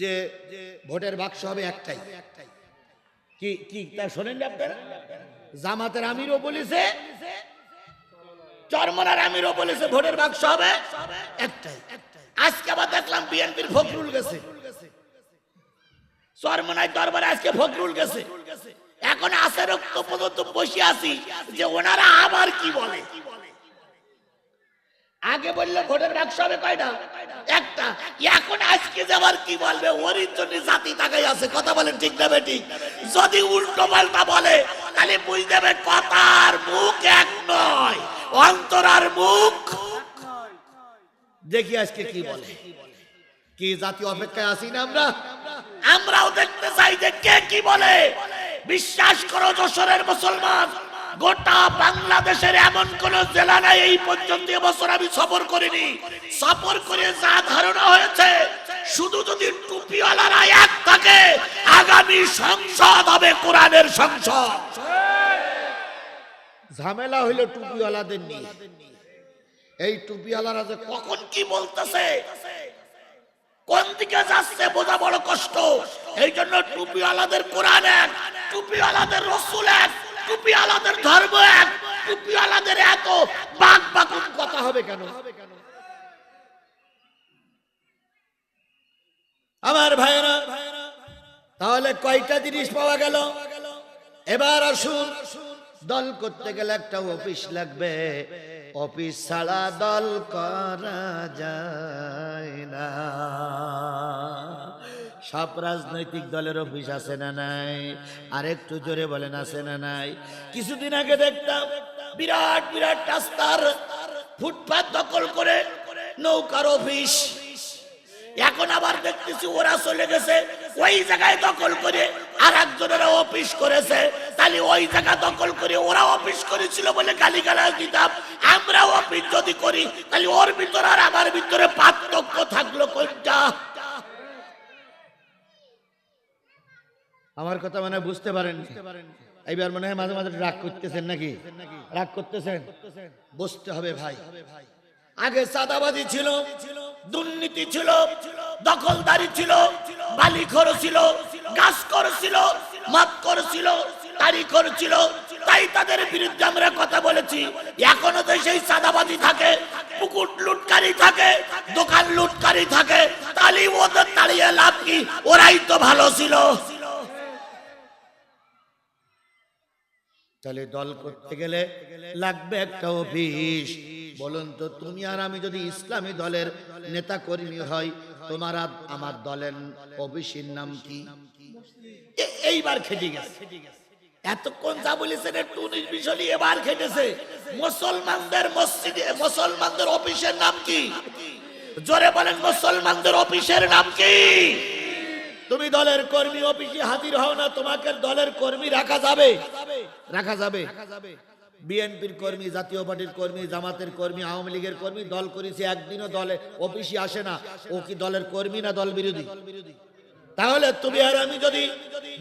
যে ভোটের বাক্স হবে একটাই। কি কি, তা শোনেন আপনারা? জামাতের আমিরও বলেছে, চরমনার আমিরও বলেছে ভোটের বাক্স হবে একটাই। আজকে আবার দেখলাম বিএনপির ফখরুল গেছে। চরমনায় দরবারে আজকে ফখরুল গেছে। এখন আসে রক্ত পর্যন্ত বসে আছি যে ওনারা আবার কি বলে? আগে বললে ভোটের বাক্স হবে কয়টা? একটা। এখন আজকে যাবার কি বলবে? ওরই জন্য জাতি তাকাই আছে। কথা বলেন ঠিক না বেটি? যদি উল্টো পাল্টা বলে, তাহলে বুঝতে হবে কথার মুখ এক নয়। অন্তর আর মুখ দেখি আজকে কি বলে। কি জাতি অপেক্ষায় আছি না আমরা? আমরাও দেখতে চাই যে কে কি বলে। বিশ্বাস করো যশোরের মুসলমান। গোটা বাংলাদেশের এমন কোন জেলা নাই এই পর্যন্ত এবছর আমি সফর করিনি। সফর করে যা ধারণা হয়েছে, শুধু যদি টুপিওয়ালারা এক থাকে, আগামী সংসদ হবে কোরআনের সংসদ। ঝামেলা হইল টুপিওয়ালাদের নিয়ে। এই টুপিওয়ালারা যে কখন কি বলতেছে, কোন দিকে যাচ্ছে বোঝা বড় কষ্ট। এই জন্য টুপিওয়ালাদের কোরআন এক, টুপিওয়ালাদের রসুল এক। টুপিওয়ালাদের ধর্ম এক টুপিওয়ালাদের এত বাক বাকুন কথা হবে কেন? আমার ভাইয়েরা, তাহলে কয়টা জিনিস পাওয়া গেল? এবার আসুন, দল করতে গেলে একটা অফিস লাগবে। অফিস ছাড়া দল করা যায় না। সব রাজনৈতিক দলের অফিস আছে না নাই? আর একটু জোরে বলেন, আছে না নাই? কিছুদিন আগে দেখতাম বিরাট বিরাট রাস্তার ফুটপাত দখল করে নৌকার অফিস। এখন আবার দেখতেছি ওরা চলে গেছে, ওই জায়গায় দখল করে আর একজনেরা অফিস করেছে। তাহলে ওই জায়গা দখল করে ওরা অফিস করেছিল বলে গালি গালাজ দিতাম। আমরা অফিস যদি করি, তাহলে ওর ভিতরে আর আমার ভিতরে পার্থক্য থাকল কোনটা? আমার কথা মানে বুঝতে পারেন এইবার মনে হয় মাঝে মাঝে রাগ করতেছেন নাকি? রাগ করতেছেন? বুঝতে হবে ভাই। আগে সাদাবাজি ছিল, দুর্নীতি ছিল, দখলদারি ছিল বালিখর ছিল গাছ ছিল মদ ছিল তারি ছিল। তাই তাদের বিরুদ্ধে আমরা কথা বলেছি। এখনও তো সেই সাদাবাজি থাকে, পুকুর লুটকারি থাকে, দোকান লুটকারি থাকে। তাহলে ওদের তাড়িয়ে লাভ কি? ওরাই তো ভালো ছিল। তাহলে দল করতে গেলে লাগবে একটা অফিস। বলুন তো, তুমি আর আমি যদি ইসলামী দলের নেতা কর্মী হই তোমার আমার দলের অফিসের নাম কি? এইবার খেটে গেছে। এতক্ষণ যা বলেছেন একটু উনিশ বিশলি এবার খেটেছে। মুসলমানদের মসজিদে, মুসলমানদের অফিসের নাম কি? জোরে বলেন, মুসলমানদের অফিসের নাম কি? তুমি দলের কর্মী অফিসে হাজির হও না, তোমাকে দলের কর্মী রাখা যাবে। রাখা যাবে। বিএনপির কর্মী, জাতীয় পার্টির কর্মী, জামাতের কর্মী, আওয়ামী লীগের কর্মী, দল করেছে, একদিনও দলে অফিসে আসে না। ও কি দলের কর্মী না দল বিরোধী? তাহলে তুমি আর আমি যদি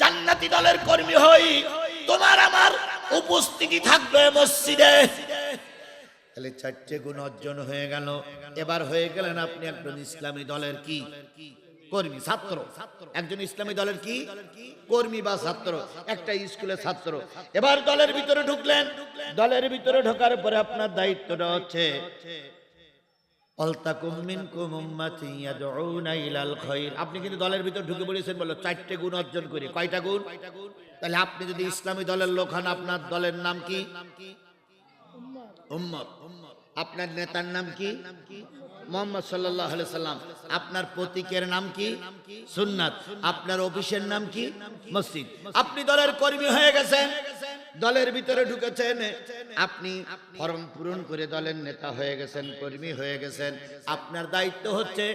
জান্নাতি দলের কর্মী হই, তোমার আমার উপস্থিতি থাকবে মসজিদে। তাহলে চারটে গুণ অর্জন হয়ে গেল। এবার হয়ে গেলেন আপনি একজন ইসলামী দলের কি? কর্মী, ছাত্র। একজন ইসলামী দলের কি? কর্মী বা ছাত্র। একটা স্কুলের ছাত্র। এবার দলের ভিতরে ঢুকলেন। দলের ভিতরে ঢোকার পরে আপনার দায়িত্বটা হচ্ছে আপনি কিন্তু দলের ভিতর ঢুকে পড়েছেন বলো চারটে গুণ অর্জন করে। কয়টা গুণ? তাহলে আপনি যদি ইসলামী দলের লোক হন, আপনার দলের নাম কি? আপনার নেতার নাম কি? মোহাম্মদ সাল্লাহ সাল্লাম আপনার প্রতীকের নাম কি সুন্নাত আপনার অফিসের নাম কি মসজিদ আপনি দলের কর্মী হয়ে গেছেন দলের ভিতরে ঢুকেছেন আপনি ফর্ম পূরণ করে দলের নেতা হয়ে গেছেন কর্মী হয়ে গেছেন আপনার দায়িত্ব হচ্ছে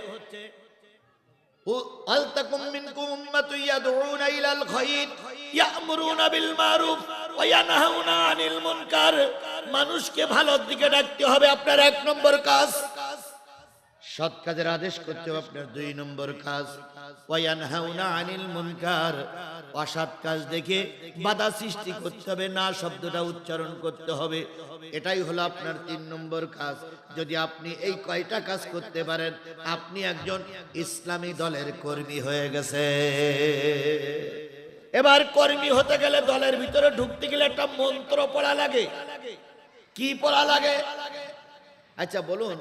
ولتكن منكم أمة يدعون إلى الخير يأمرون بالمعروف وينهون عن المنكر মানুষকে ভালোর দিকে ডাকতে হবে আপনার এক নম্বর কাজ সৎ কাজের আদেশ করতে হবে আপনার দুই নম্বর কাজ। কাজ দেখে বাধা সৃষ্টি করতে হবে, না শব্দটা উচ্চারণ করতে হবে। এটাই হলো আপনার তিন নম্বর কাজ। যদি আপনি এই কয়টা কাজ করতে পারেন, আপনি একজন ইসলামী দলের কর্মী হয়ে গেছে। এবার কর্মী হতে গেলে দলের ভিতরে ঢুকতে গেলে একটা মন্ত্র পড়া লাগে। কি পড়া লাগে? আচ্ছা বলুন।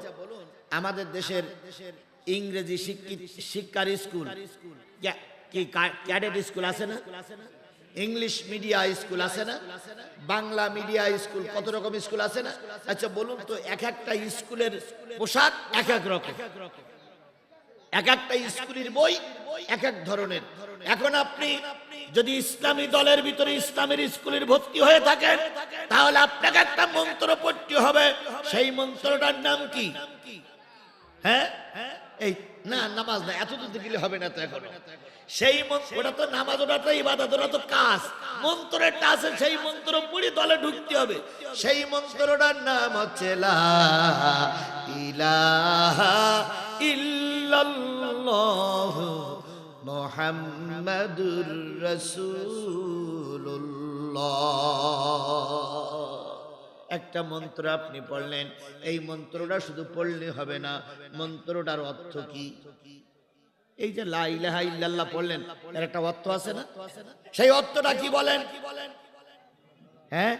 আমাদের দেশের ইংরেজি শিক্ষার স্কুল। কি, ক্যাডেট স্কুল আছে না? ইংলিশ মিডিয়া স্কুল আছে না? বাংলা মিডিয়া স্কুল কত রকম স্কুল আছে না? আচ্ছা বলুন তো, এক একটা স্কুলের পোশাক এক এক রকম। এক একটা স্কুলের বই এক এক ধরনের। এখন আপনি যদি ইসলামী দলের ভিতরে ইসলামের স্কুলের ভর্তি হয়ে থাকেন, তাহলে আপনাকে একটা মন্ত্র পড়তে হবে। সেই মন্ত্রটার নাম কি? হ্যাঁ? এই না নামাজ না এত দূর গেলে হবে না তো এখন। সেই মন্ত্র ওটা তো নামাজ ওটা তো ইবাদত ওটা তো কাজ। মন্ত্রের আছে সেই মন্ত্র পড়ে দলে ঢুকতে হবে। সেই মন্ত্রটার নাম হচ্ছে লা ইলাহা ইল্লাল্লাহ মুহাম্মাদুর রাসূলুল্লাহ। একটা মন্ত্র আপনি পড়লেন, এই মন্ত্রটা শুধু পড়লে হবে না, মন্ত্রটার অর্থ কি? এই যে লা ইলাহা ইল্লাল্লাহ পড়লেন, এর একটা অর্থ আছে না? সেই অর্থটা কি বলেন? হ্যাঁ?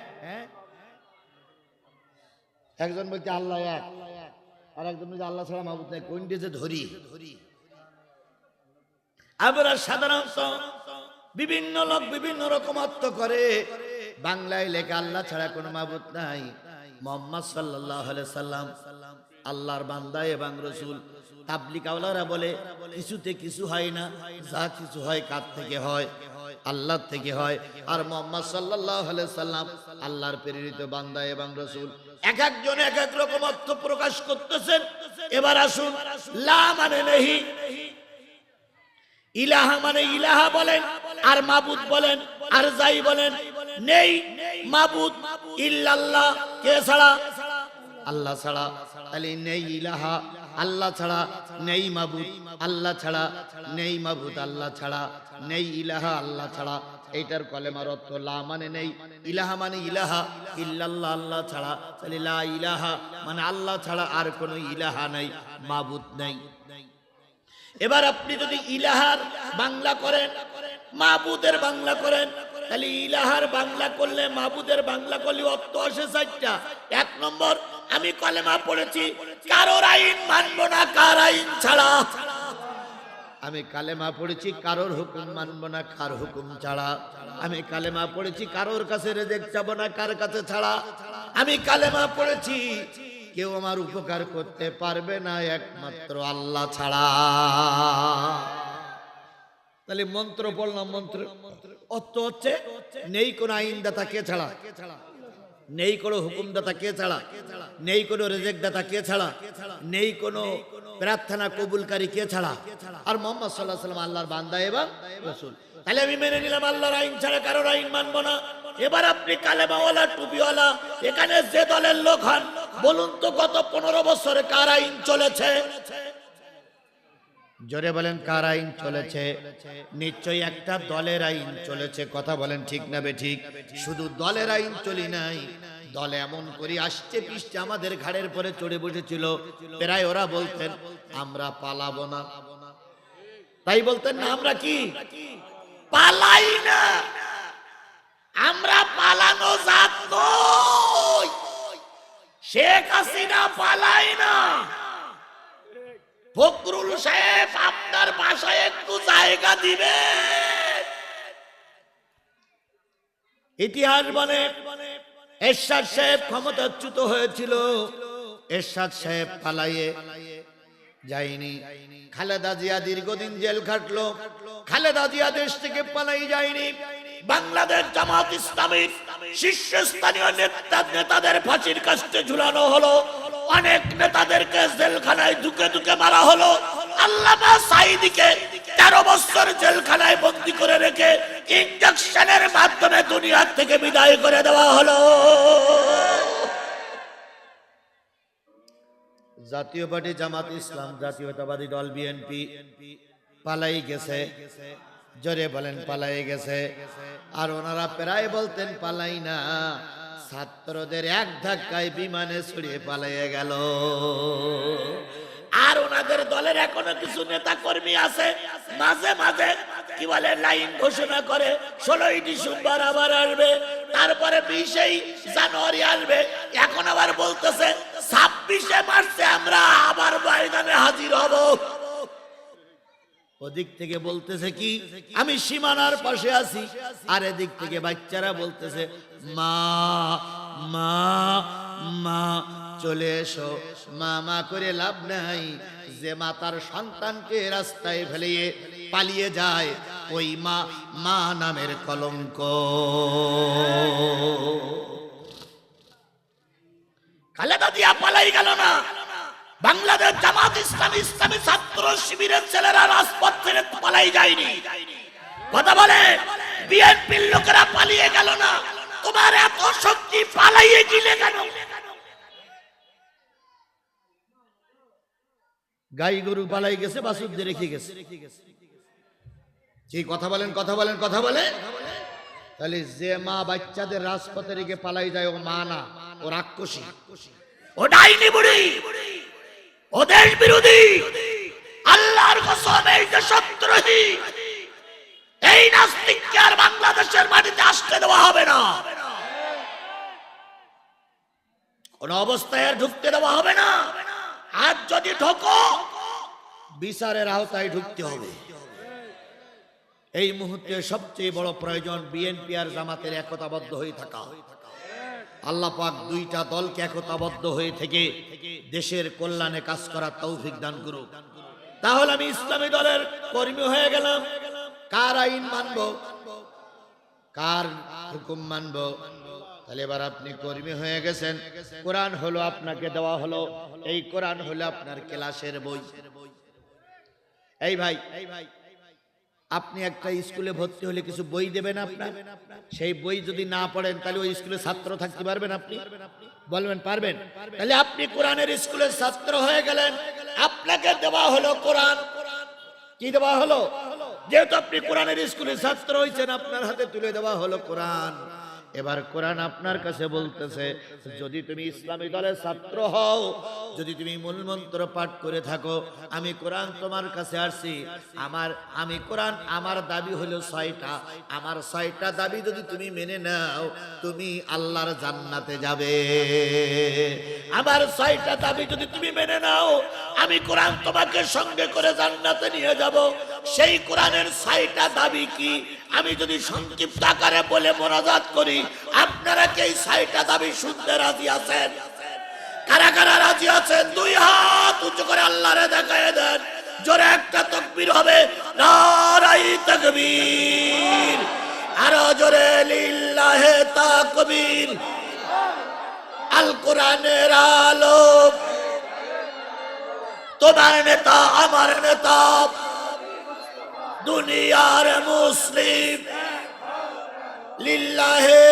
একজন বলছে, আল্লাহ এক। আর একজন বলছে, আল্লাহ ছাড়া মাহবুদ নাই। কোনটি যে ধরি? আমরা সাধারণত বিভিন্ন লোক বিভিন্ন রকম অর্থ করে বাংলায় লেখা আল্লাহ ছাড়া কোনো মাবুদ নাই। মোহাম্মদ সাল্লাহ সাল্লাম, আল্লাহর বান্দা এবং রসুল। তাবলিক আওলারা বলে, কিছুতে কিছু হয় না, যা কিছু হয় কার থেকে হয় আল্লাহ থেকে হয়। আর মোহাম্মদ সাল্লাহ সাল্লাম আল্লাহর প্রেরিত বান্দা এবং রসুল। এক একজন এক এক রকম অর্থ প্রকাশ করতেছেন। এবার আসুন, লা মানে নেহি। ইলাহা মানে ইলাহা বলেন, আর মাবুদ বলেন, আর যাই বলেন নেই মাবুদ ইল্লাল্লাহ, কে ছাড়া? আল্লাহ ছাড়া। তাহলে নেই ইলাহা, আল্লাহ ছাড়া নেই মাবুদ, আল্লাহ ছাড়া নেই মাবুদ, আল্লাহ ছাড়া নেই ইলাহা, আল্লাহ ছাড়া। এইটার কলেমার অর্থ লা মানে নেই, ইলাহা মানে ইলাহা, ইল্লাল্লাহ, আল্লাহ ছাড়া। তাহলে লা ইলাহা মানে আল্লাহ ছাড়া আর কোনো ইলাহা নাই, মাবুদ নেই। এবার আপনি যদি ইলাহার বাংলা করেন মাহবুদের বাংলা করেন তাহলে ইলাহার বাংলা করলে, মাহবুদের বাংলা করলে অর্থ আসে চারটা। এক নম্বর, আমি কলেমা পড়েছি, কারোর আইন মানবো না, কার আইন ছাড়া। আমি কালেমা পড়েছি, কারোর হুকুম মানবো না, কার হুকুম ছাড়া। আমি কালেমা পড়েছি, কারোর কাছে রেজেক যাব না, কার কাছে ছাড়া। আমি কালেমা পড়েছি, কেউ আমার উপকার করতে পারবে না, একমাত্র আল্লাহ ছাড়া। তাহলে মন্ত্র বললাম মন্ত্র। অর্থ হচ্ছে, নেই কোন আইনদাতা কে ছাড়া। নেই কোনো হুকুমদাতা কে ছাড়া। নেই কোনো দাতা কে ছাড়া। নেই কোনো প্রার্থনা কবুলকারী কে ছাড়া। আর মোহাম্মদ সাল্লাহ সাল্লাম আল্লাহর বান্দা এবং রসুল। তাহলে আমি মেনে নিলাম আল্লাহর আইন ছাড়া কারোর আইন মানবো না। এবার আপনি কালেমাওয়ালা, টুপিওয়ালা, এখানে যে দলের লোক হন, বলুন তো গত পনেরো বছরে কার আইন চলেছে? জোরে বলেন, কার আইন চলেছে? নিশ্চয়ই একটা দলের আইন চলেছে। কথা বলেন ঠিক না ঠিক শুধু দলের আইন চলি নাই। দল এমন করে আসছে পিষ্টে আমাদের ঘাড়ের পরে চড়ে বসেছিল। প্রায় ওরা বলতেন, আমরা পালাবো না। তাই বলতেন, না, আমরা কি? পালাই না। আমরা পালানো নই শেখ হাসিনা পালাই না। ফখরুল সাহেব আপনার বাসায় একটু জায়গা দিবে। ইতিহাস বলে, এরশাদ সাহেব ক্ষমতাচ্যুত হয়েছিল। এরশাদ সাহেব পালাইয়ে যায়নি। খালেদা জিয়া দীর্ঘদিন জেল খাটলো। খালেদা জিয়া দেশ থেকে পালাই যায়নি। বাংলাদেশ জামাত ইসলামীর শীর্ষস্থানীয় নেতা নেতাদের ফাঁসির কাছে ঝুলানো হলো। অনেক নেতাদেরকে জেলখানায় দুকে দুকে মারা হলো। আল্লামা সাইদিকে তেরো বছর জেলখানায় বন্দি করে রেখে ইঞ্জেকশনের মাধ্যমে দুনিয়ার থেকে বিদায় করে দেওয়া হলো। জাতীয় পার্টি জামাত ইসলাম, জাতীয়তাবাদী দল বিএনপি পালাই গেছে। জোরে বলেন, পালাই গেছে। আর ওনারা প্রায় বলতেন, পালাই না। ছাত্রদের এক ধাক্কায় বিমানে ছড়িয়ে পালাইয়ে গেল। আর ওনাদের দলের এখনও কিছু নেতা কর্মী আছে, মাঝে মাঝে কি বলে, লাইন ঘোষণা করে, ষোলোই ডিসেম্বর আবার আসবে, তারপরে বিশেই জানুয়ারি আসবে। এখন আবার বলতেছে, ছাব্বিশে মার্চে আমরা আবার ময়দানে হাজির হব। ওদিক থেকে বলতেছে কি, আমি সীমানার পাশে আছি। আর এদিক থেকে বাচ্চারা বলতেছে, মা মা মা, চলে এসো। মা মা করে লাভ নাই। যে মা তার সন্তানকে রাস্তায় ফেলিয়ে পালিয়ে যায়, ওই মা মা নামের কলঙ্ক। খালেদা দিয়া পালাই গেল না। বাংলাদেশ জামাত ইসলামী ইসলামী ছাত্র শিবিরের ছেলেরা রাজপথ ছেড়ে পালাই যায়নি। কথা বলে, বিএনপির লোকেরা পালিয়ে গেল না। তোমার এত শক্তি পালাইয়ে গিলে কেন? গাই গরু পালাই গেছে বাসুদের রেখে গেছে। কি কথা বলেন কথা বলেন, কথা বলে তাহলে যে মা বাচ্চাদের রাজপথে রেখে পালাই যায়, ও মা না, ও রাক্ষসী। ও ডাইনি বুড়ি। ও দেশ বিরোধী। আল্লাহর কসম, এই যে সন্ত্রাসী এই নাস্তিককে আর বাংলাদেশের মাটিতে আসতে দেওয়া হবে না। কোন অবস্থায় আর ঢুকতে দেওয়া হবে না। আর যদি ঢোকো, বিচারের আওতায় ঢুকতে হবে। এই মুহূর্তে সবচেয়ে বড় প্রয়োজন বিএনপি আর জামাতের একতাবদ্ধ হয়ে থাকা। আল্লাহ পাক দুইটা দলকে একতাবদ্ধ হয়ে থেকে দেশের কল্যাণে কাজ করার তৌফিক দান করুক। তাহলে আমি ইসলামী দলের কর্মী হয়ে গেলাম। কার আইন মানব? কার হুকুম মানব? তাহলে এবার আপনি কর্মী হয়ে গেছেন। কোরআন হলো আপনাকে দেওয়া হলো। এই কোরআন হলো আপনার ক্লাসের বই। এই ভাই এই ভাই আপনি একটা স্কুলে ভর্তি হলে কিছু বই দেবেন আপনার? সেই বই যদি না পড়েন, তাহলে ওই স্কুলে ছাত্র থাকতে পারবেন আপনি? বলবেন, পারবেন? তাহলে আপনি কোরআনের স্কুলের ছাত্র হয়ে গেলেন। আপনাকে দেওয়া হলো কোরআন। কি দেওয়া হলো? যেহেতু আপনি কোরআনের স্কুলের ছাত্র হয়েছেন, আপনার হাতে তুলে দেওয়া হলো কোরআন। এবার কোরআন আপনার কাছে বলতেছে, যদি তুমি ইসলামী দলের ছাত্র হও, যদি তুমি মূল মন্ত্র পাঠ করে থাকো, আমি কোরআন তোমার কাছে আসছি। আমার, আমি কোরআন, আমার দাবি হলো ছয়টা। আমার ছয়টা দাবি যদি তুমি মেনে নাও, তুমি আল্লাহর জান্নাতে যাবে। আমার ছয়টা দাবি যদি তুমি মেনে নাও, আমি কোরআন তোমাকে সঙ্গে করে জান্নাতে নিয়ে যাব। সেই কোরআনের ছয়টা দাবি কি? আমি যদি সংক্ষিপ্ত আকারে বলে মোনাজাত করি, আপনারা কি এই ছয়টা দাবি শুনতে রাজি আছেন? কারা কারা রাজি আছেন? দুই হাত উঁচু করে আল্লাহরে দেখায় দেন। জোরে একটা তকবীর হবে, নারাই তকবীর। আরও জোরে, লিল্লাহে তাকবীর। আল কোরআনের আলো। তোমার নেতা, আমার নেতা। দুনিয়ার মুসলিম। লিল্লাহে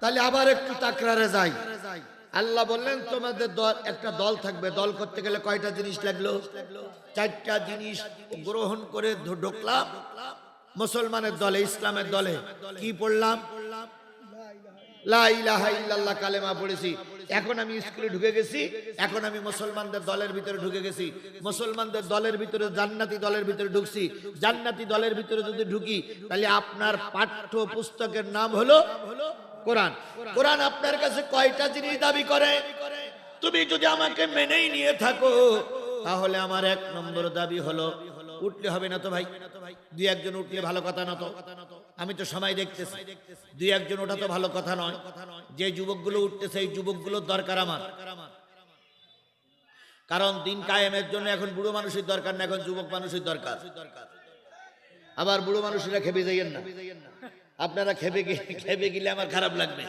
তাহলে আবার একটু তাকরারে যাই। আল্লাহ বললেন, তোমাদের দল, একটা দল থাকবে। দল করতে গেলে কয়টা জিনিস লাগল? চারটা জিনিস গ্রহণ করে ঢুকলাম। মুসলমানের দলে, ইসলামের দলে। কি পড়লাম? লা ইলাহা ইল্লাল্লাহ কালেমা পড়েছি। এখন আমি স্কুলে ঢুকে গেছি, এখন আমি মুসলমানদের দলের ভিতরে ঢুকে গেছি। মুসলমানদের দলের ভিতরে, জান্নাতি দলের ভিতরে ঢুকছি। জান্নাতি দলের ভিতরে যদি ঢুকি, তাহলে আপনার পাঠ্য পুস্তকের নাম হলো কোরআন। কোরআন আপনার কাছে কয়টা জিনিস দাবি করে? তুমি যদি আমাকে মেনেই নিয়ে থাকো, তাহলে আমার এক নম্বর দাবি হলো, উঠলে হবে না তো ভাই? দুই একজন উঠলে ভালো কথা না তো? আমি তো সময় দেখতেছি। দুই একজন, ওটা তো ভালো কথা নয়। যে যুবকগুলো উঠতেছে, এই যুবকগুলোর দরকার আমার। কারণ দিন কায়েমের জন্য এখন বুড়ো মানুষের দরকার না, এখন যুবক মানুষের দরকার। আবার বুড়ো মানুষেরা খেপে যাইয়েন না। আপনারা খেপে খেপে গেলে আমার খারাপ লাগবে।